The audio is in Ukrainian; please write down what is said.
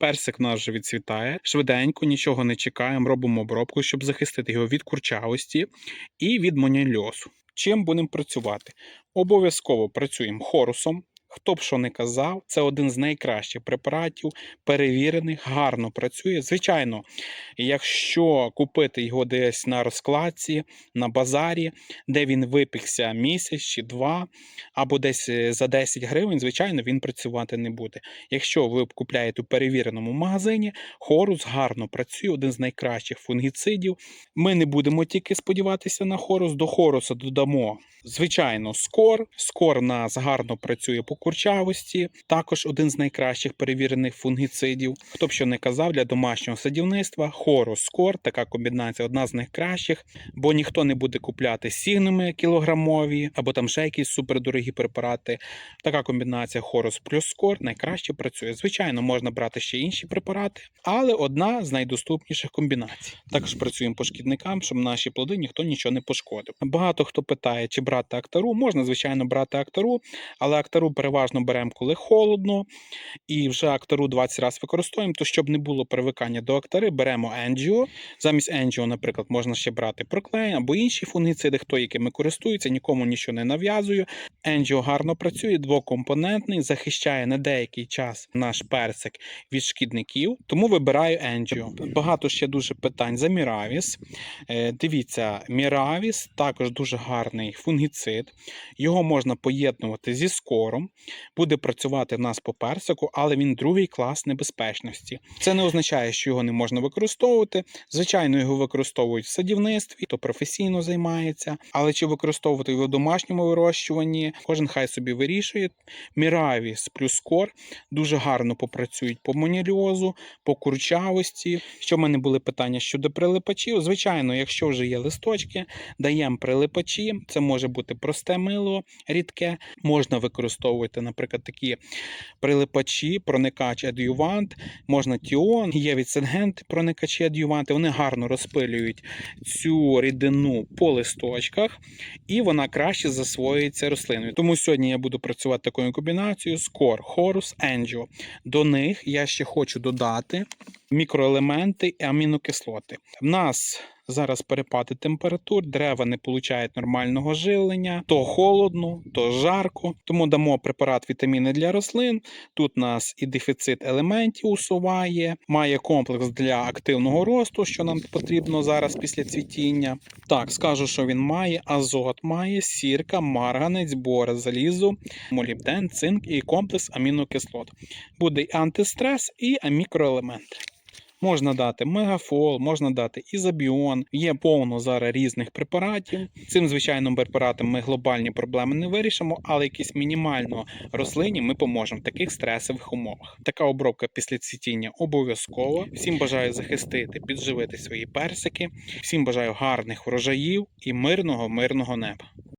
Персик наш відцвітає. Швиденько, нічого не чекаємо, робимо обробку, щоб захистити його від курчавості і від монільосу. Чим будемо працювати? Обов'язково працюємо хорусом. Хто б що не казав, це один з найкращих препаратів, перевірених, гарно працює. Звичайно, якщо купити його десь на розкладці, на базарі, де він випікся місяць чи два, або десь е, за 10 гривень, звичайно, він працювати не буде. Якщо ви купляєте у перевіреному магазині, хорус гарно працює, один з найкращих фунгіцидів. Ми не будемо тільки сподіватися на хорус, до хоруса додамо. Звичайно, скор. Скор нас гарно працює по курчавості. Також один з найкращих перевірених фунгіцидів. Хто б що не казав для домашнього садівництва, хорус, скор, така комбінація одна з найкращих, бо ніхто не буде купляти сігнами кілограмові або там ще якісь супердорогі препарати. Така комбінація хорус плюс скор найкраще працює. Звичайно, можна брати ще інші препарати, але одна з найдоступніших комбінацій. Також працюємо по шкідникам, щоб наші плоди ніхто нічого не пошкодив. Багато хто питає, чи брати актару. Можна, звичайно, брати актару, але актару переважно беремо, коли холодно, і вже актару 20 разів використовуємо. То щоб не було привикання до актари, беремо енджіо. Замість енджіо, наприклад, можна ще брати проклей або інші фунгіциди, хто якими користується, нікому нічого не нав'язую. Енджіо гарно працює, двокомпонентний, захищає на деякий час наш персик від шкідників, тому вибираю енджіо. Багато ще дуже питань за Міравіс. Е, Дивіться, Міравіс також дуже гарний фунгіцид. Його можна поєднувати зі скором, буде працювати в нас по персику, але він другий клас небезпечності. Це не означає, що його не можна використовувати. Звичайно, його використовують в садівництві, хто професійно займається. Але чи використовувати його в домашньому вирощуванні, кожен хай собі вирішує. Міравіс плюс скор дуже гарно попрацюють по моніріозу, по курчавості. Що в мене були питання щодо прилипачів? Звичайно, якщо вже є листочки, даємо прилипачі. Це може бути просте мило, рідке. Можна використовувати, наприклад, такі прилипачі, проникач адювант, можна тіон, є відсингенти, проникачі адюванти. Вони гарно розпилюють цю рідину по листочках, і вона краще засвоюється рослиною. Тому сьогодні я буду працювати такою комбінацією Скор, Хорус, Енджіо. До них я ще хочу додати мікроелементи і амінокислоти. В нас зараз перепади температур, дерева не получають нормального живлення, то холодно, то жарко. Тому дамо препарат вітаміни для рослин. Тут нас і дефіцит елементів усуває, має комплекс для активного росту, що нам потрібно зараз після цвітіння. Так, скажу, що він має азот, має сірка, марганець, бора, залізо, молібден, цинк і комплекс амінокислот. Буде і антистрес, і мікроелементи. Можна дати мегафол, можна дати ізобіон. Є повно зараз різних препаратів. Цим звичайним препаратом ми глобальні проблеми не вирішимо, але якісь мінімально рослині ми поможемо в таких стресових умовах. Така обробка після цвітіння обов'язкова. Всім бажаю захистити, підживити свої персики. Всім бажаю гарних врожаїв і мирного, мирного неба.